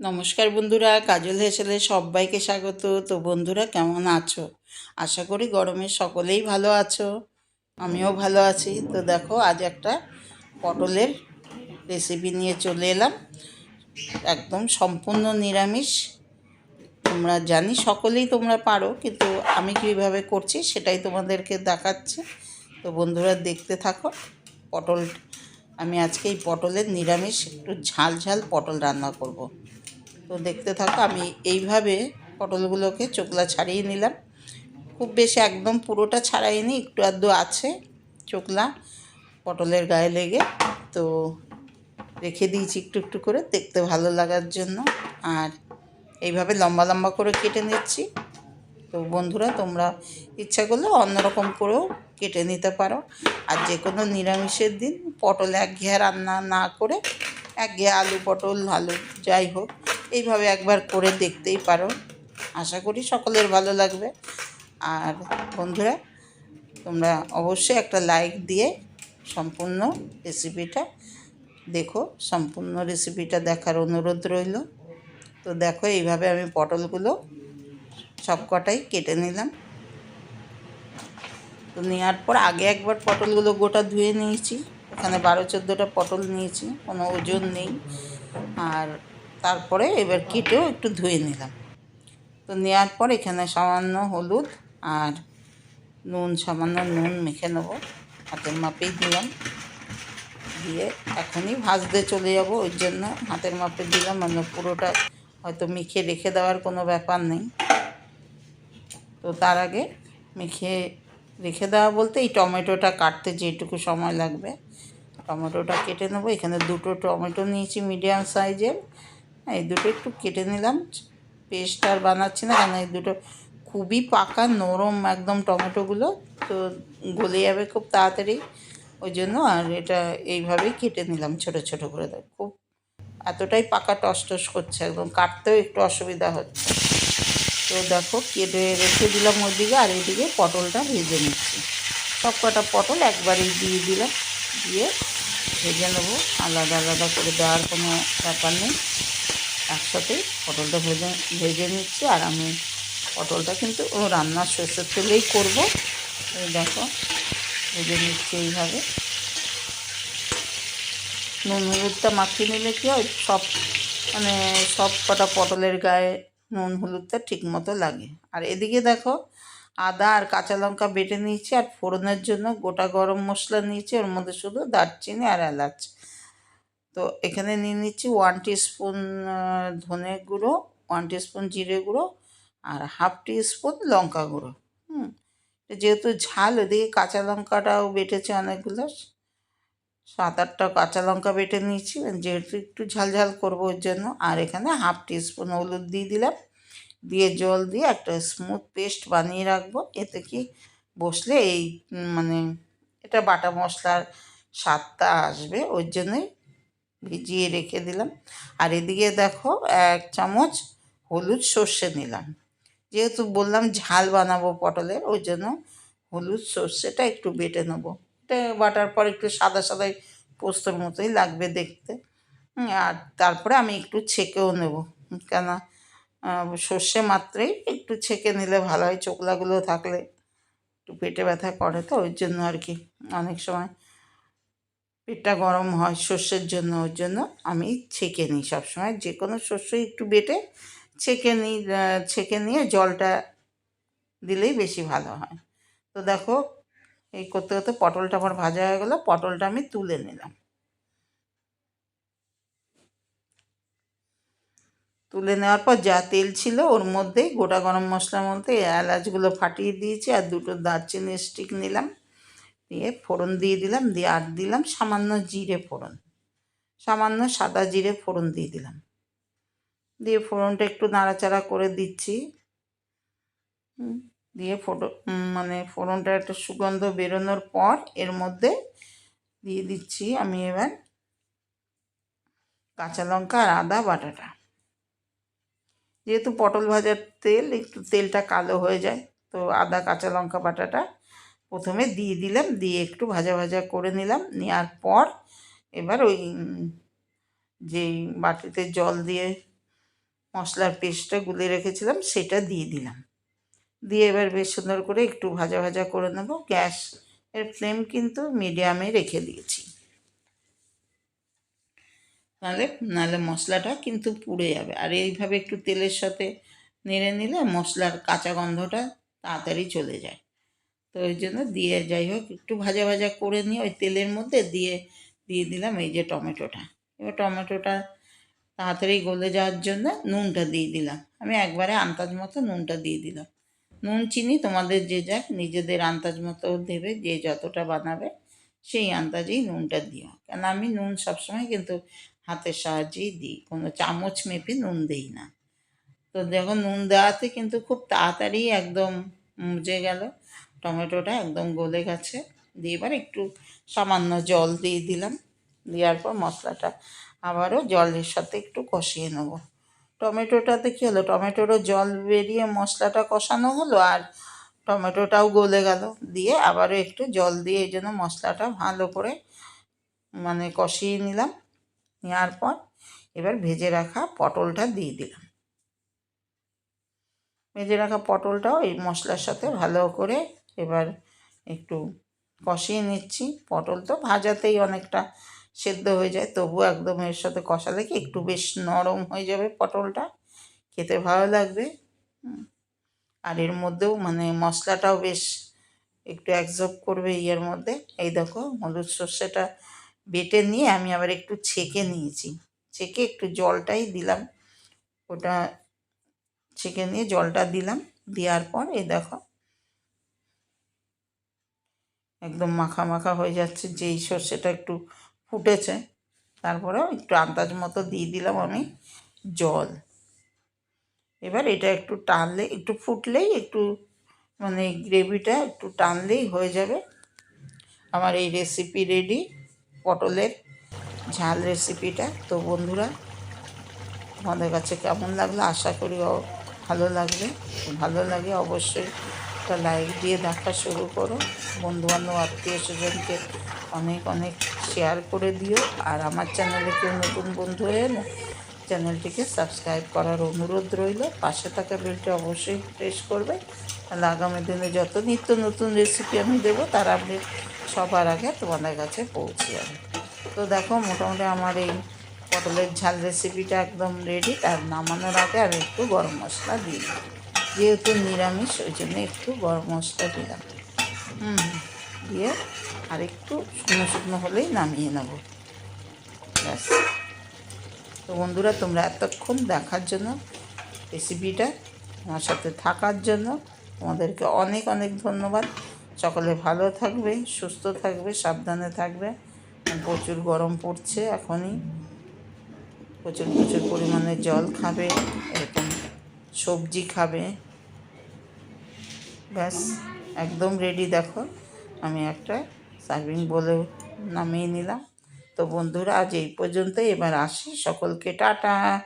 নমস্কার বন্ধুরা, কাজল হেসেলে সবাইকে স্বাগত। তো বন্ধুরা, কেমন আছো? আশা করি গরমে সকলেই ভালো আছো। আমিও ভালো আছি। তো দেখো, আজ একটা পটলের রেসিপি নিয়ে চলে এলাম। একদম সম্পূর্ণ নিরামিষ। তোমরা জানি, সকলেই তোমরা পারো, কিন্তু আমি কীভাবে করছি সেটাই তোমাদেরকে দেখাচ্ছি। তো বন্ধুরা, দেখতে থাকো, পটল, আমি আজকে এই পটলের নিরামিষ একটু ঝাল ঝাল পটল রান্না করব। তো দেখতে থাকো, আমি এইভাবে পটলগুলোকে চোকলা ছাড়িয়ে নিলাম। খুব বেশি একদম পুরোটা ছাড়াইনি, একটু আধটু আছে চোকলা পটলের গায়ে লেগে। তো রেখে দিয়েছি একটু একটু করে, দেখতে ভালো লাগার জন্য। আর এইভাবে লম্বা লম্বা করে কেটে নিচ্ছি। তো বন্ধুরা, তোমরা ইচ্ছা করলে অন্যরকম করেও কেটে নিতে পারো। আর যে কোনো নিরামিষের দিন পটল এক ঘেয়া রান্না না করে এক ঘেয়া আলু পটল আলু যাই হোক এইভাবে একবার করে দেখতেই পারো। আশা করি সকলের ভালো লাগবে। আর বন্ধুরা, তোমরা অবশ্যই একটা লাইক দিয়ে সম্পূর্ণ রেসিপিটা দেখো। সম্পূর্ণ রেসিপিটা দেখার অনুরোধ রইল। তো দেখো, এইভাবে আমি পটলগুলো সব কটাই কেটে নিলাম। তো নেওয়ার পর আগে একবার পটলগুলো গোটা ধুয়ে নিয়েছি। এখানে বারো চোদ্দোটা পটল নিয়েছি, কোনো ওজন নেই। আর তারপরে এবার কেটেও একটু ধুয়ে নিলাম। তো নেওয়ার পর এখানে সামান্য হলুদ আর নুন, সামান্য নুন মেখে নেব। হাতের মাপেই দিলাম। দিয়ে এখনই ভাজতে চলে যাব, ওই জন্য হাতের মাপে দিলাম। মানে পুরোটা হয়তো মেখে রেখে দেওয়ার কোনো ব্যাপার নেই। তো তার আগে মেখে রেখে দেওয়া বলতে এই টমেটোটা কাটতে যেটুকু সময় লাগবে, টমেটোটা কেটে নেব। এখানে দুটো টমেটো নিয়েছি মিডিয়াম সাইজের। এই দুটো একটু কেটে নিলাম। পেস্ট আর বানাচ্ছি না কারণ এই দুটো খুবই পাকা, নরম একদম টমেটোগুলো, তো গলে যাবে খুব তাড়াতাড়ি। ওই জন্য আর এটা এইভাবেই কেটে নিলাম ছোট ছোট করে। দেখ খুব এতটাই পাকা টস টস করছে একদম, কাটতেও একটু অসুবিধা হচ্ছে। তো দেখো, কেটে রেখে দিলাম ওইদিকে আর এইদিকে পটলটা ভেজে নিচ্ছি। সব কটা পটল একবারেই দিয়ে দিলাম, দিয়ে ভেজে নেব। আলাদা আলাদা করে দেওয়ার কোনো ব্যাপার নেই। একসাথে পটলটা ভেজে ভেজে নিচ্ছি। আর আমি পটলটা কিন্তু রান্নার সরষের তেলেই করব। এই দেখো, ভেজে নিচ্ছি এইভাবে। নুন হলুদটা মাখিয়ে নিলে কী হয়, সব মানে সব কটা পটলের গায়ে নুন হলুদটা ঠিক মতো লাগে। আর এদিকে দেখো, আদা আর কাঁচা লঙ্কা বেটে নিয়েছি, আর ফোড়নের জন্য গোটা গরম মশলা নিয়েছি। ওর মধ্যে শুধু দারচিনি আর এলাচ। তো এখানে নিয়ে নিচ্ছি ওয়ান স্পুন ধনে গুঁড়ো ওয়ান স্পুন জিরে গুঁড়ো আর হাফ স্পুন লঙ্কা গুঁড়ো। হুম যেহেতু ঝাল, ওদিকে কাঁচা লঙ্কাটাও বেটেছে অনেকগুলো। সাত আটটা কাঁচা লঙ্কা বেটে নিয়েছি, যেহেতু একটু ঝাল ঝাল করব ওর জন্য। আর এখানে হাফ স্পুন হলুদ দিয়ে দিলাম। দিয়ে জল দিয়ে একটা স্মুথ পেস্ট বানিয়ে রাখব। এতে কি বসলে এই মানে এটা বাটা মশলার স্বাদটা আসবে, ওর জন্যই ভিজিয়ে রেখে দিলাম। আর এদিকে দেখো এক চামচ হলুদ সর্ষে নিলাম। যেহেতু বললাম ঝাল বানাবো পটলের ওই জন্য হলুদ সর্ষেটা একটু বেটে নেব। এটা বাটার পর একটু সাদা সাদাই পোস্তর মতোই লাগবে দেখতে। আর তারপরে আমি একটু ছেঁকেও নেব। কেন সর্ষে মাত্রেই একটু ছেঁকে নিলে ভালো হয় চোকলাগুলো থাকলে। একটু পেটে ব্যথা করে তো, ওই জন্য আর কি। অনেক সময় পেটটা গরম হয় শস্যের জন্য, ওর জন্য আমি ছেঁকে নিই সবসময়। যে কোনো শস্য একটু বেটে ছেঁকে নিই ছেঁকে নিয়ে জলটা দিলেই বেশি ভালো হয়। তো দেখো, এই করতে করতে পটলটা আমার ভাজা হয়ে গেলো, পটলটা আমি তুলে নিলাম। তুলে নেওয়ার পর যা তেল ছিল ওর মধ্যেই গোটা গরম মশলার মধ্যে এলাচগুলো ফাটিয়ে দিয়েছি আর দুটো দারচিনি স্টিক নিলাম। দিয়ে ফোড়ন দিয়ে দিলাম, দিয়ে আর দিলাম সামান্য জিরে ফোড়ন। সামান্য সাদা জিরে ফোড়ন দিয়ে দিলাম। দিয়ে ফোড়নটা একটু নাড়াচাড়া করে দিচ্ছি। দিয়ে ফোটো মানে ফোড়নটা একটা সুগন্ধ বেরোনোর পর এর মধ্যে দিয়ে দিচ্ছি আমি এবার কাঁচা লঙ্কা আর আদা বাটাটা। যেহেতু পটল ভাজার তেল, একটু তেলটা কালো হয়ে যায়, তো আদা কাঁচা লঙ্কা বাটাটা প্রথমে দিয়ে দিলাম, দিয়ে একটু ভাজা ভাজা করে নিলাম। নেওয়ার পর এবার ওই যেই বাটিতে জল দিয়ে মশলার পেস্টটা গুলে রেখেছিলাম, সেটা দিয়ে দিলাম। দিয়ে এবার বেশ সুন্দর করে একটু ভাজা ভাজা করে নেব। গ্যাস এর ফ্লেম কিন্তু মিডিয়ামে রেখে দিয়েছি। নাহলে নাহলে মশলাটা কিন্তু পুড়ে যাবে। আর এইভাবে একটু তেলের সাথে নেড়ে নিলে মশলার কাঁচা গন্ধটা তাড়াতাড়ি চলে যায়। তো ওই জন্য দিয়ে যাই হোক, একটু ভাজা ভাজা করে নিয়ে ওই তেলের মধ্যে দিয়ে দিয়ে দিলাম এই যে টমেটোটা। এবার টমেটোটা তাড়াতাড়ি গলে যাওয়ার জন্য নুনটা দিয়ে দিলাম। আমি একবারে আন্দাজ মতো নুনটা দিয়ে দিলাম। নুন, চিনি তোমাদের যে যাক, নিজেদের আন্দাজ মতো দেবে, যে যতটা বানাবে সেই আন্দাজেই নুনটা দিও। কেন আমি নুন সবসময় কিন্তু হাতের সাহায্যেই দিই, কোনো চামচ মেপে নুন দিই না। তো দেখো নুন দেওয়াতে কিন্তু খুব তাড়াতাড়ি একদম মুজে গেল। টমেটোটা একদম গলে গেছে। দিয়ে এবার একটু সামান্য জল দিয়ে দিলাম। দেওয়ার পর মশলাটা আবারও জলের সাথে একটু কষিয়ে নেব। টমেটোটাতে কী হলো? টমেটোরও জল বেরিয়ে মশলাটা কষানো হলো আর টমেটোটাও গলে গেল। দিয়ে আবারও একটু জল দিয়ে এই জন্য মশলাটা ভালো করে মানে কষিয়ে নিলাম। নেওয়ার পর এবার ভেজে রাখা পটলটা দিয়ে দিলাম। ভেজে রাখা পটলটাও এই মশলার সাথে ভালো করে এবার একটু কষিয়ে নিচ্ছি। পটল তো ভাজাতেই অনেকটা সেদ্ধ হয়ে যায় তবু একদম এর সাথে কষালে কি একটু বেশ নরম হয়ে যাবে পটলটা। খেতে ভালো লাগবে। আর এর মধ্যেও মানে মশলাটাও বেশ একটু অ্যাবজর্ব করবে ইয়ের মধ্যে। এই দেখো হলুদ সর্ষেটা বেটে নিয়ে আমি আবার একটু ছেঁকে নিয়েছি। ছেঁকে একটু জলটাই দিলাম। ওটা ছেঁকে নিয়ে জলটা দিলাম। দেওয়ার পর এই দেখো একদম মাখা মাখা হয়ে যাচ্ছে, যেই সর্ষেটা একটু ফুটেছে। তারপরেও একটু আন্দাজ মতো দিয়ে দিলাম আমি জল। এবার এটা একটু টানলে, একটু ফুটলেই একটু মানে গ্রেভিটা একটু টানলেই হয়ে যাবে। আমার এই রেসিপি রেডি পটলের ঝাল রেসিপিটা তো বন্ধুরা, তোমাদের কাছে কেমন লাগল? আশা করি ভালো লাগবে। ভালো লাগে অবশ্যই। একটা লাইক দিয়ে দেখা শুরু করো। বন্ধুবান্ধব, আত্মীয় স্বজনকে অনেক অনেক শেয়ার করে দিও। আর আমার চ্যানেলে কেউ নতুন বন্ধু হয়ে এলে চ্যানেলটিকে সাবস্ক্রাইব করার অনুরোধ রইল। পাশে থাকা বেলটি অবশ্যই প্রেস করবে। তাহলে আগামী দিনে যত নিত্য নতুন রেসিপি আমি দেবো, তার আপনি সবার আগে তোমাদের কাছে পৌঁছে যাবে। তো দেখো, মোটামুটি আমার এই পটলের ঝাল রেসিপিটা একদম রেডি তার নামানোর আগে আমি একটু গরম মশলা দিই। যেহেতু নিরামিষ ওই জন্য একটু গরম মশলা দিলাম। হুম। দিয়ে আর একটু শুকনো শুকনো হলেই নামিয়ে নেব। ব্যাস। তো বন্ধুরা তোমরা এতক্ষণ দেখার জন্য রেসিপিটা আমার সাথে থাকার জন্য তোমাদেরকে অনেক অনেক ধন্যবাদ। সকলে ভালো থাকবে সুস্থ থাকবে সাবধানে থাকবে। প্রচুর গরম পড়ছে এখনই। প্রচুর প্রচুর পরিমাণে জল খাবে এরকম সবজি খাবে। ব্যাস, একদম রেডি দেখো। আমি একটা সার্ভিং বলে নামিয়ে নিলাম। তো বন্ধুরা, আজ এই পর্যন্তই। এবার আসি সকলকে। টাটা!